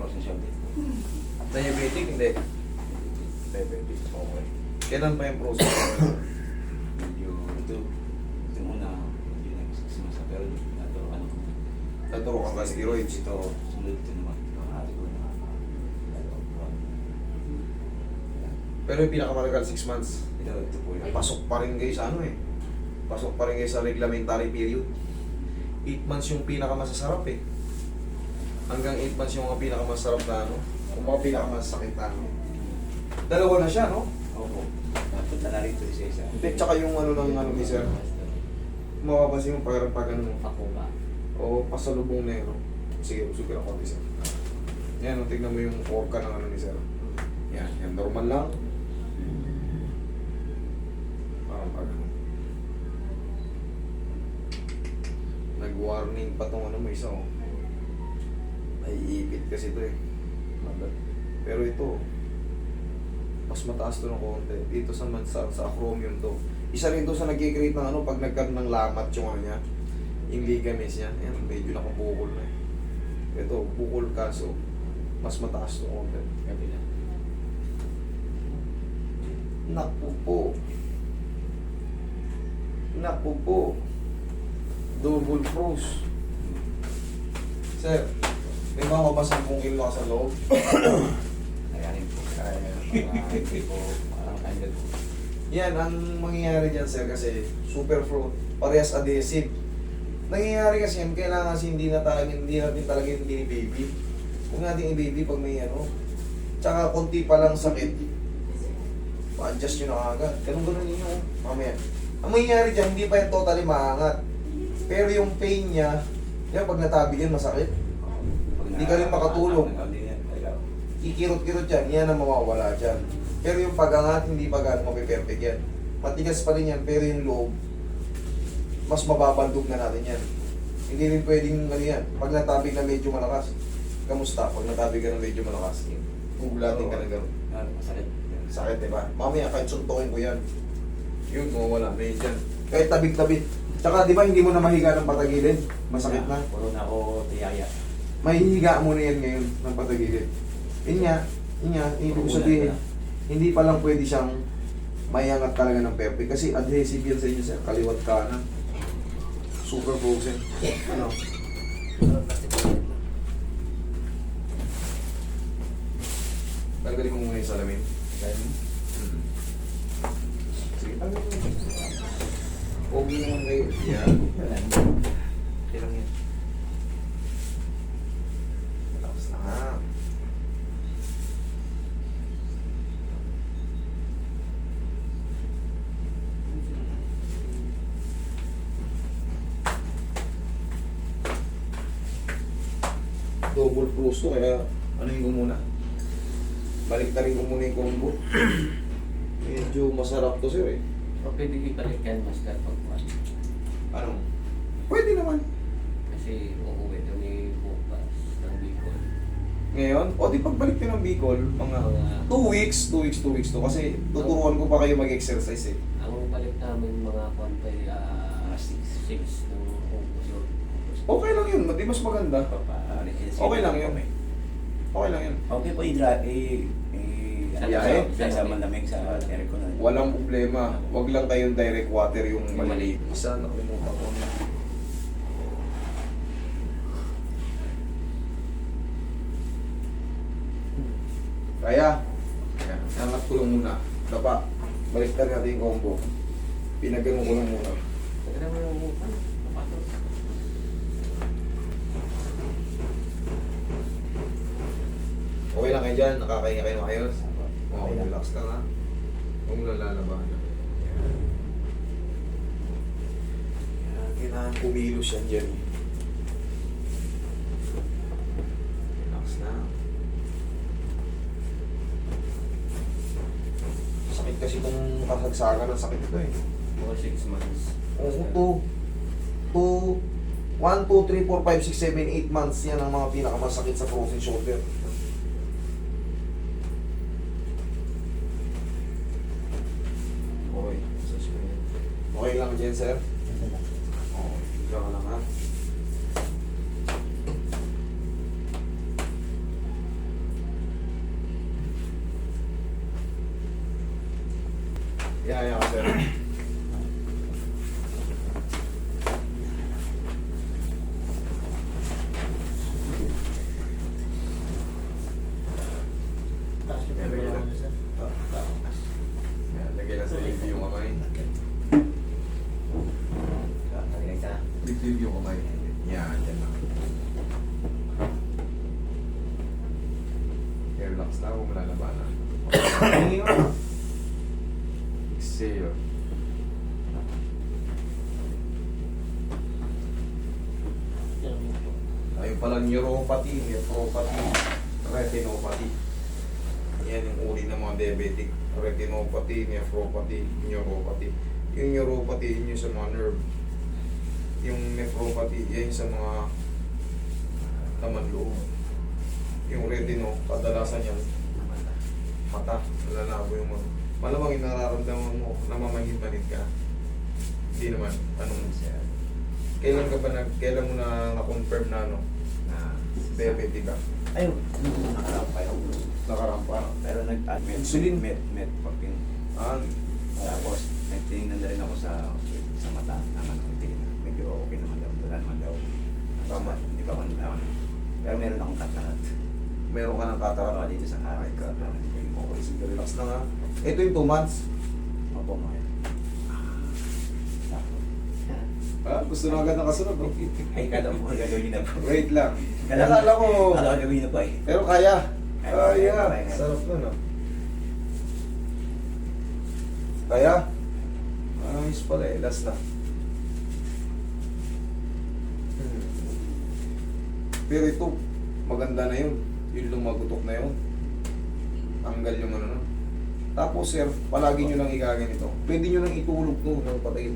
frozen shoulder. Diabetic, hindi. Diabetic, okay. Kailan pa yung process? Medyo ito, ito muna, medyo nagsisimasa. Pero ito, ano. Naturo ka ka steroids. Ito, sunod ito naman. Na. Pero yung pinakamatagal, 6 months. Ito, ito po yun. Pasok pa rin sa ano eh. Pasok pa rin kayo sa reglementary period. 8 months yung pinakamasasarap eh. Hanggang 8 months yung mga pinakamasarap na ano. Kung mga pinakamasakit na ano. Dalawa na siya, no? Opo. Napunta na rito isa isa. Hindi, tsaka yung ano ng ano ni sir. Mapapansin mo parang pag ano. Ako ba? O pasalubong na yun. no? Sige, usog ka ng konti sir. Yan, no, tignan mo yung orca ng ano ni sir. Yan, yan, normal lang. Parang pag ano. Nag-warning pa tong ano mo isa oh. Naiipit kasi ito eh. Magat. Pero ito, mas mataas to ng konti. Dito sa, sa, sa acromion to. Isa rin to sa nag-create ng ano, pag nagkaroon ng lamat yung ano niya, yung ligaments niya, yan, medyo nakabukol na eh. Ito, bukol kaso, mas mataas to konti. Kabila. Naku po. Naku po. Double cruise. Sir, may mga mabasang kung kilo ka sa loob. Ayanin po. Kaya, mga hindi po, parang kanya po. Yan, ang mangyayari dyan, sir, kasi super fruit, parehas adhesive. Nangyayari kasi yan, kailangan kasi hindi na talaga, hindi natin talaga yung baby. Kung natin i-baby pag may ano, tsaka konti pa lang sakit, ma-adjust nyo na agad. Ganun ganun ninyo, oh. mamaya. Ang mangyayari dyan, hindi pa yan totally maangat. Pero yung pain niya, yan, pag natabi yan, masakit. Hindi ka rin makatulog. Kikirot-kirot yan, yan ang mawawala dyan. Pero yung pagangat, hindi pa gano'ng mapiperfect yan. Matigas pa rin yan, pero yung loob, mas mababandog na natin yan. Hindi rin pwedeng ano yan, pag natabig na medyo malakas, kamusta? Pag natabig ka na medyo malakas, gugulatin ka na gano'n. Ano, masakit. Sakit, di ba? Mamaya, kahit suntukin ko yan. Yun, mawawala na yun dyan. Kahit tabig-tabig. Tsaka, di ba, hindi mo na mahiga ng patagilid? Masakit na. Puro na ako tiyaya. Mahihiga mo na yan ngayon ng patagilid. Yun nga, yun nga, ibig sabihin, hindi pa lang pwede siyang mayangat talaga ng perfect. Kasi adhesive yan sa inyo sir, kaliwat kanan. Super frozen. Ano? Tanggalin mo muna yung salamin. Ganun. Sige, tanggalin mo. Mo naman kayo. Yan. Ganun. Okay lang yan. Relax na ha. Double close to kaya ano yung muna? Balik na rin ko muna yung combo. Medyo masarap to sir eh. O pwede ibalik yan, master, pag Ano? Pwede naman. Kasi uuwi ito ni bukas ng Bicol. Ngayon, o di pagbalik nyo ng Bicol, mga 2 weeks, 2 weeks, 2 weeks to. Kasi tuturuan ko pa kayo mag-exercise eh. Ang balik namin mga kwantay, ah, 6 ng August. Okay lang yun, di mas maganda. Okay lang yun. Okay lang yun. Okay po, i-dry, i- i- ano Biyahe? sa, sa malamig sa aircon. na. Walang problema. Wag lang kayong direct water yung maliit. Isa, nakalimutan ko na. Kaya, Ayan, angat ko lang muna. Dapa, baliktad natin yung combo. Pinagano ko lang muna. Tagyan mo yung upan. Okay lang kayo dyan, nakakahinga kayo ng ayos. Okay, relax lang ha. Huwag mo lang lalabahan. Kailangan kumilos yan dyan. Relax na. Sakit kasi itong kasagsagan ng sakit ito eh. Mga 6 months. Oo, 2, 2, 1, 2, 3, 4, 5, 6, 7, 8 months yan ang mga pinakamasakit sa frozen shoulder. yun, sir? Oo, oh, ka lang ha. Yeah, yeah, sir. Lipi yung kamay. Yan, yan lang. Okay, relax na, huwag mo lalabanan. Exhale. Ayun pala, neuropathy, nephropathy, retinopathy. Yan yung uri ng mga diabetic. Retinopathy, nephropathy, neuropathy. Yung neuropathy, yun yung sa mga nerve. Yung nephropathy, yan yung sa mga laman loob. Yung retino, kadalasan yan, mata, lalabo yung mga. Malamang yung nararamdaman mo, namamangit-manit ka. Hindi naman, anong Kailan ka ba nag, kailan mo na na-confirm na ano, na diabetic ka? Ayun, nung nakaraan pa yun. Nakarampa. Pero nag ah, met, Insulin. met, met, papin. Ah, Tapos, nagtingin na rin ako sa sa mata naman. Medyo okay naman daw. Wala naman daw. Tama. Hindi pa man daw. Pero meron akong katarat. meron ka ng cataract. Para dito sa my karay. God. Okay, sige, relax na nga. Ito yung 2 months. Opo, mga yan. Ah, gusto na agad nakasunod, no? Ay, kala mo gagawin na po. Wait lang. Kala Akala ko, Kala ko gagawin na pa eh. pero kaya. Kaya. Sarap nun, no? Kaya? Ayos pala eh, last na. Pero ito, maganda na yun. Yung lumagutok na yun. Tanggal yung ano no. Tapos sir, palagi nyo lang igaganito. Pwede nyo lang itulog to ng patay.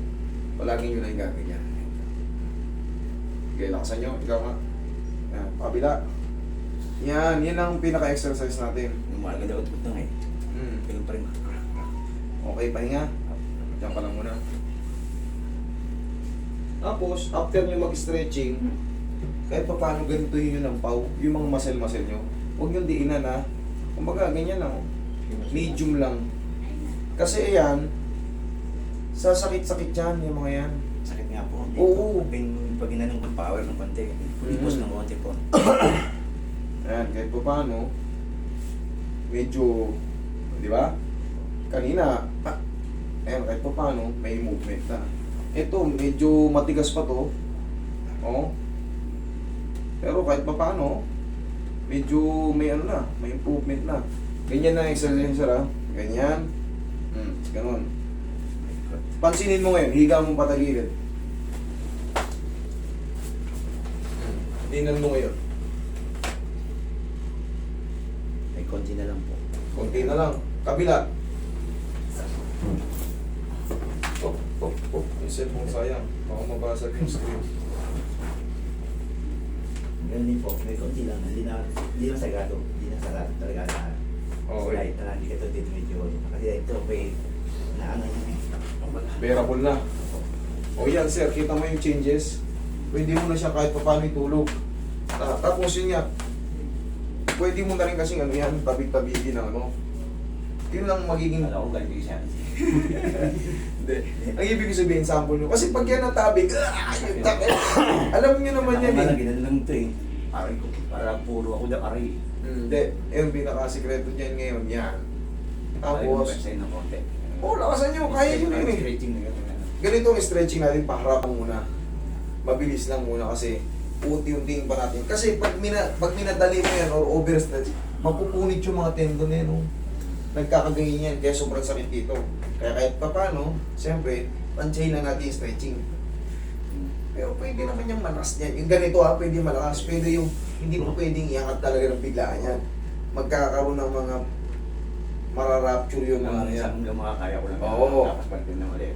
Palagi nyo lang igaganyan. Okay, lakasan nyo. Ikaw nga. Yan, kabila. Yan, yan ang pinaka-exercise natin. Yung mga ganda utot na eh. Hmm. Pero pa rin. Okay, pahinga. Diyan ka lang muna. Tapos, after nyo mag-stretching, kahit pa paano ganito yun ng pau, yung mga muscle-muscle nyo, huwag nyo diinan ha. Kumbaga, ganyan lang. Medium lang. Kasi yan, sasakit-sakit yan, yung mga yan. Sakit nga po. Oo. Pag, pag inanong ko power ng konti, ipos Mhm. ng konti po. Ayan, kahit pa paano, medyo, di ba? Kanina, ah, ayan, kahit pa paano, may movement na. Ito, medyo matigas pa to. Oh. Pero kahit pa paano, medyo may ano na, may improvement na. Ganyan na exercise sir ha. Ganyan. Hmm, ganun. Pansinin mo ngayon, higa mong patagilid. Tingnan mo ngayon. May konti na lang po. Konti na lang. Kabila. Pop, pop, pop. Yung cellphone sayang. Baka mabasag yung screen. Ganun din po. May konti lang. Hindi na, hindi na sagado. Hindi na sagado talaga na. Okay. Slight na lang. Hindi ka to dito medyo. Kasi ito may na ano yun eh. Bearable na. O yan sir, kita mo yung changes. Pwede mo na siya kahit pa paano itulog. Ah, tapos yun nga, pwede mo na rin kasing ano yan, tabig-tabigin ng ano. Yun lang magiging... Kala ko ganito siya. Hindi. Ang ibig sabihin, sample nyo. Kasi pag yan natabig, ah. Alam nyo naman yan eh. ganun lang ito eh. Aray ko. Para puro ako na aray. Hindi. Yung pinaka-sikreto dyan ngayon, yan. Tapos, ng konti. oh, lakasan nyo, kaya nyo yun eh. Stretching na gano'n. Ganito ang stretching natin, paharapan muna. Mabilis lang muna kasi unti-untiin pa natin. Kasi pag, mina, pag minadali mo yan or overstretch, mapupunit yung mga tendon na. Oh. Nagkakaganyan yan, kaya sobrang sakit dito. Kaya kahit pa paano, siyempre, pansyahin lang natin stretching. Pero pwede naman yung malakas niyan. Yung ganito ha, pwede malakas. Pwede yung, hindi mo pwedeng iangat talaga ng biglaan yan. Magkakaroon ng mga mararapture yung mga ano yan. Hanggang makakaya ko lang. Oo. Tapos pag din na ulit.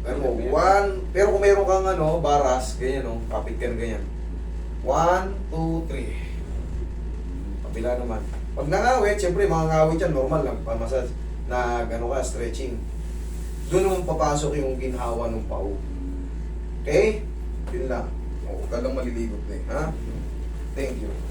Ano, one, pero kung meron kang ano, baras, ganyan no, kapit ka na ganyan. One, two, three. Kabila naman. Pag nangawit, syempre mga ngawit yan, normal lang, pamasas, na gano ka, stretching. Doon naman papasok yung ginhawa ng pau. Okay? Yun lang. O, huwag ka lang maliligot na eh, ha? Thank you.